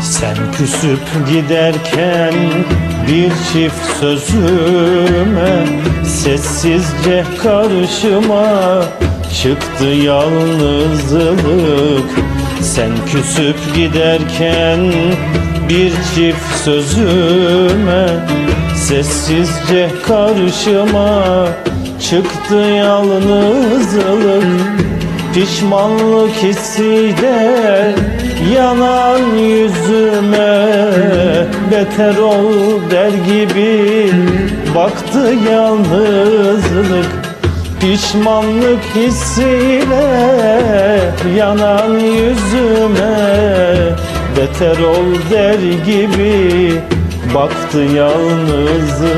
Sen küsüp giderken bir çift sözüme Sessizce karşıma çıktı yalnızlık. Sen küsüp giderken bir çift sözüme Sessizce karşıma çıktı yalnızlık Pişmanlık hissiyle yanan yüzüme Beter ol der gibi baktı yalnızlık Pişmanlık hissiyle yanan yüzüme Beter ol der gibi baktı yalnızlık.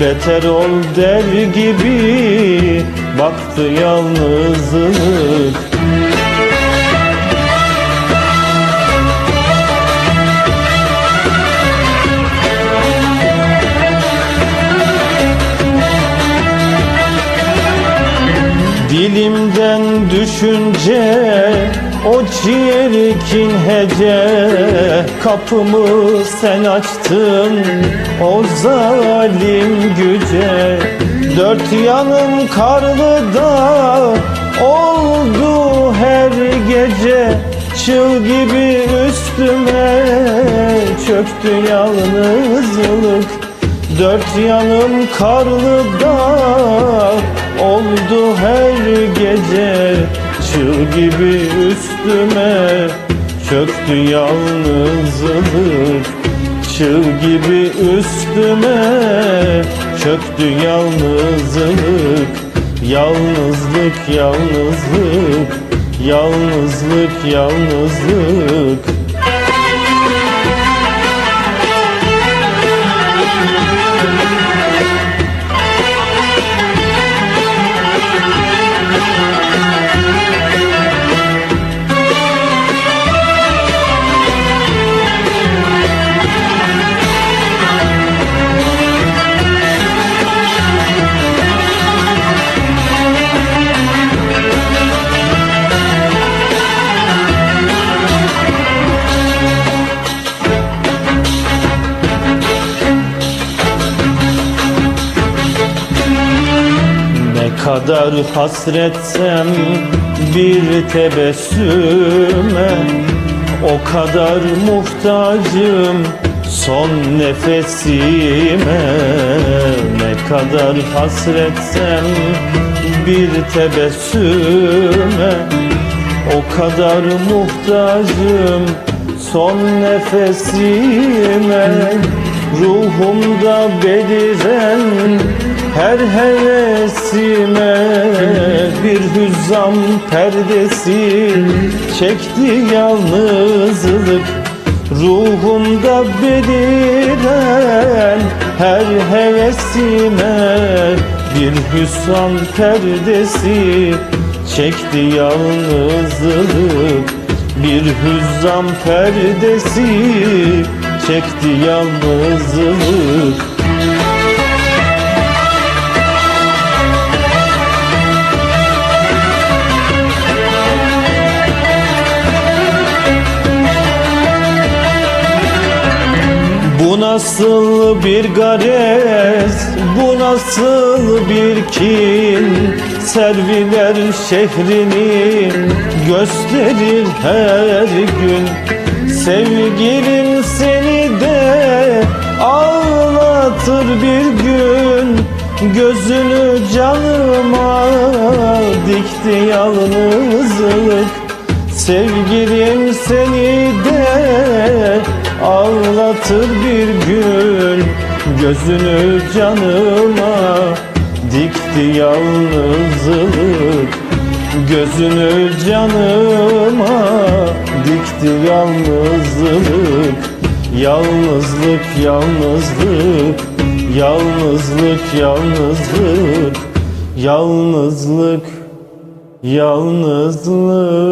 Beter ol der gibi baktı yalnızlık Dilimden düşünce o çirkin hece. Kapımı sen açtın o zalim güce. Dört yanım karlı da oldu her gece. Çığ gibi üstüme çöktü yalnızlık. Dört yanım karlı da oldu her gece Çığ gibi üstüme. Çöktü yalnızlık Çığ gibi üstüme. Çöktü yalnızlık Yalnızlık, yalnızlık, yalnızlık, yalnızlık kadar hasretsem bir tebessüme O kadar muhtacım son nefesime. Ne kadar hasretsem bir tebessüme O kadar muhtacım son nefesime. Ruhumda beliren her hevesime bir hüzzam perdesi çekti yalnızlık Ruhumda beliren her hevesime bir hüzzam perdesi çekti yalnızlık Bir hüzzam perdesi çekti yalnızlık nasıl bir garez, bu nasıl bir kin? Serviler şehrini gösterir her gün. Sevgilim seni de ağlatır bir gün. Gözünü canıma dikti yalnızlık. Sevgilim seni de ağlatır bir gün Gözünü canıma dikti yalnızlık Gözünü canıma dikti yalnızlık Yalnızlık, yalnızlık, yalnızlık, yalnızlık, yalnızlık, yalnızlık.